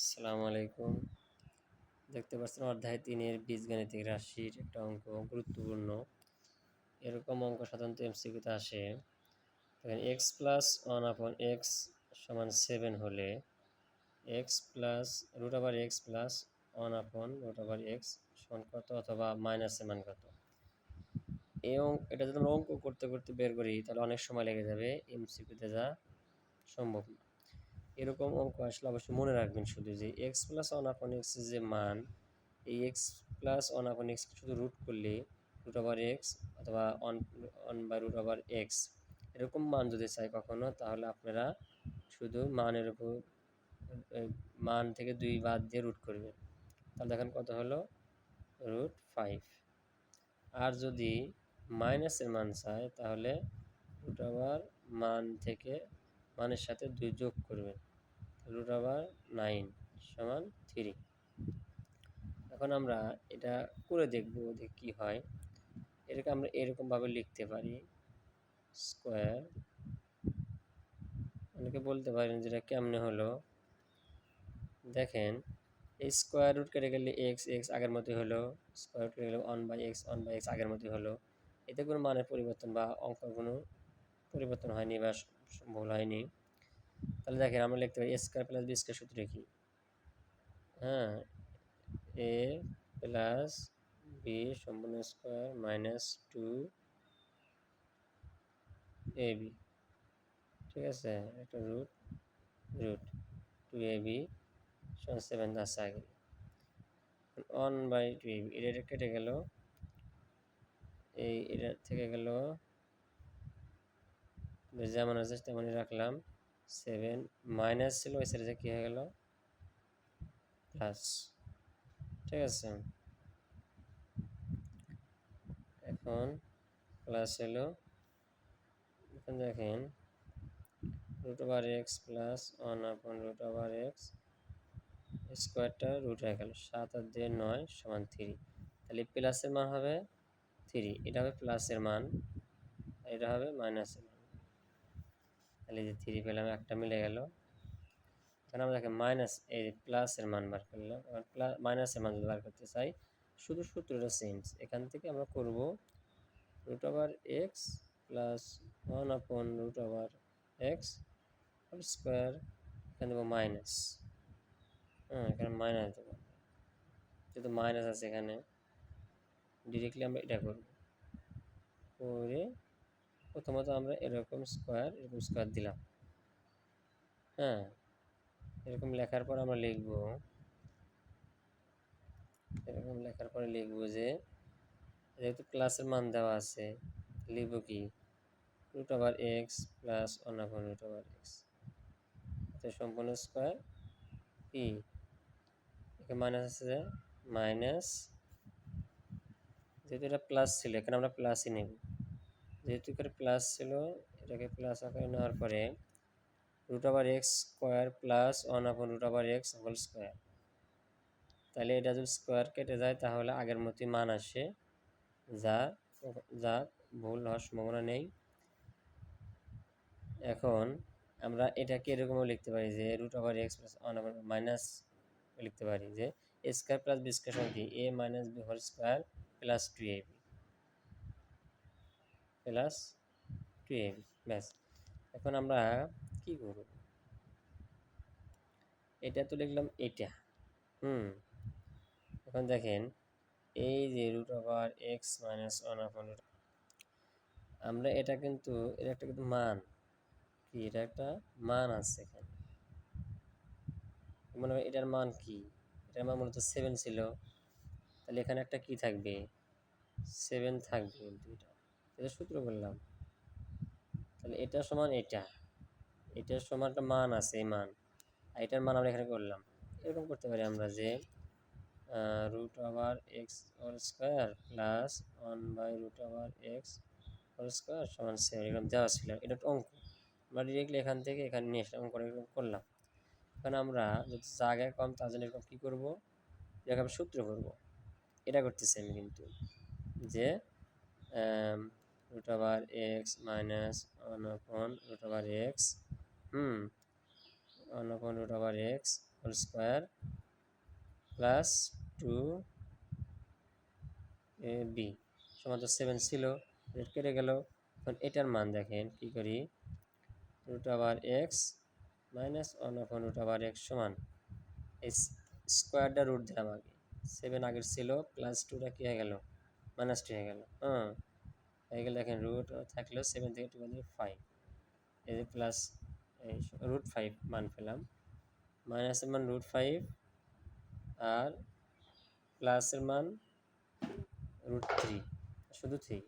আসসালামু আলাইকুম। দেখতে পাচ্ছেন অধ্যায় তিনের বীজগাণিতিক রাশির একটা অঙ্ক, গুরুত্বপূর্ণ। এরকম অঙ্ক সাধারণত এমসিকিউতে আসে। দেখেন x plus one upon x সমান সেভেন হলে এক্স প্লাস রুট আবার x plus one upon root আবার এক্স সমান কত অথবা মাইনাসের মান কত? এই অঙ্ক, এটা যদি আমরা অঙ্ক করতে করতে বের করি, তাহলে অনেক সময় লেগে যাবে এমসিকিউতে যা সম্ভব না। এরকম অঙ্ক আসলে অবশ্যই মনে রাখবেন শুধু যে x plus one upon x যে মান, এই x plus one upon x শুধু রুট করলে রুট ওভার এক্স অথবা one one by root over x এরকম মান যদি চাই কখনো, তাহলে আপনারা শুধু মানের উপর মান থেকে দুই বাদ দিয়ে রুট করবেন। তাহলে দেখেন কত হলো? রুট ফাইভ আর যদি মাইনাসের মান চাই, তাহলে রুট ওভার মান থেকে মানের সাথে দুই যোগ করবেন। রুট ওভার নাইন সমান থ্রি এখন আমরা এটা করে দেখব যে কী হয়। এটাকে আমরা এরকমভাবে লিখতে পারি স্কোয়ার অনেকে বলতে পারেন যেটা কেমনে হলো? দেখেন, এই স্কোয়ার রুট কেটে গেলে এক্স এক্স আগের মতোই হলো। স্কোয়ার রুট কেটে গেলে one by x one by x আগের মতোই হলো। এতে কোনো মানের পরিবর্তন বা অঙ্ক কোনো পরিবর্তন হয়নি বা ভুল হয়নি। তাহলে দেখেন আমরা লিখতে পারি a square plus b square সূত্র কি? হ্যাঁ এ প্লাস বি সম্পূর্ণ square minus two a b ঠিক আছে? একটা root root two a b সমান সেভেন আছে আগে। One by two a b এটা কেটে গেল। এই এটা থেকে গেল, যেমন আছে তেমনই রাখলাম। সেভেন মাইনাস ছিল, ওই সাইডে কী হয়ে গেল? প্লাস। ঠিক আছে। এখন প্লাস হলো, এখন দেখেন root over x plus one upon root over x স্কোয়ারটা রুট হয়ে গেল, সাত আর দিয়ে নয় সমান থ্রি তাহলে প্লাসের মান হবে থ্রি এটা হবে প্লাসের মান, এটা হবে মাইনাসের তাহলে যে থ্রি পেলাম, একটা মিলে গেল। এখানে আমরা দেখেন মাইনাস এই প্লাসের মান বার করলাম। প্লাস মাইনাসের মান বার করতে চাই, শুধু সূত্রটা চেঞ্জ এখান থেকে আমরা করব root over x plus one upon root over x square এখানে দেবো মাইনাস হ্যাঁ এখানে মাইনাস দেবো। যেহেতু মাইনাস আছে এখানে ডিরেক্টলি আমরা এটা করব। করে প্রথমত আমরা এরকম স্কোয়ার এরকম স্কোয়ার দিলাম। হ্যাঁ এরকম লেখার পর আমরা লিখব, এরকম লেখার পরে লিখব যে, যেহেতু ক্লাসের মান দেওয়া আছে, লিখব কি? Root over x plus one upon root over x সম্পূর্ণ স্কোয়ার কি এখানে মাইনাস আছে যে মাইনাস যেহেতু এটা প্লাস ছিল, এখানে আমরা প্লাসই নেব। যেহেতু এখানে প্লাস ছিল, এটাকে প্লাস আকারে নেওয়ার পরে root over x square plus one upon root over x whole square তাহলে এটা যদি স্কোয়ার কেটে যায়, তাহলে আগের মতোই মান আসে, যা যা ভুল হওয়ার সম্ভাবনা নেই। এখন আমরা এটাকে এরকমও লিখতে পারি যে root over x plus one over minus লিখতে পারি যে স্কোয়ার প্লাস বি স্কোয়ার সমান a minus b whole square plus two a b plus two a b ব্যাস। এখন আমরা কি করব? এটা তো লিখলাম এটা। হুম। এখন দেখেন, এই যে root over x minus one আমরা এটা কিন্তু এটা একটা কিন্তু মান। কি? এটা একটা মান আছে এখানে। মনে হয় এটার মান কি? এটার মান মূলত সেভেন ছিল। তাহলে এখানে একটা কি থাকবে? সেভেন থাকবে। কিন্তু এটা এটা সূত্র বললাম। তাহলে এটা সমান এটা। এটার সমান একটা মান আছে, এই মান। আর এটার মান আমরা এখানে করলাম। এরকম করতে পারি আমরা যে root over x whole square plus one by root over x whole square সমান সেভেন এরকম দেওয়া ছিল। এটা একটা অঙ্ক। আমরা ডিরেক্টলি এখান থেকে এখানে নিয়ে এসে অঙ্ক এরকম করলাম। এখানে আমরা যদি জায়গায় কম, তার জন্য এরকম কী করব? এরকম সূত্র করব। এটা করতেছি আমি কিন্তু। যে root over x minus one upon root over x hmm one upon root over x whole square plus two a b সমান তো সেভেন ছিল রেট কেটে গেল। এখন এটার মান দেখেন, কি করি? রুট আবার x minus one of root আবার এক্স সমান, এই স্কোয়ারটা রুট দিলাম আগে। সেভেন আগের ছিল প্লাস টুটা কী হয়ে গেল? মাইনাস টু হয়ে গেল হ্যাঁ। হয়ে গেলে দেখেন রুট থাকলেও সেভেন থেকে টু ফাইভ এই যে প্লাস এই রুট ফাইভ মান পেলাম। মাইনাসের মান রুট ফাইভ আর প্লাসের মান রুট থ্রি শুধু থ্রি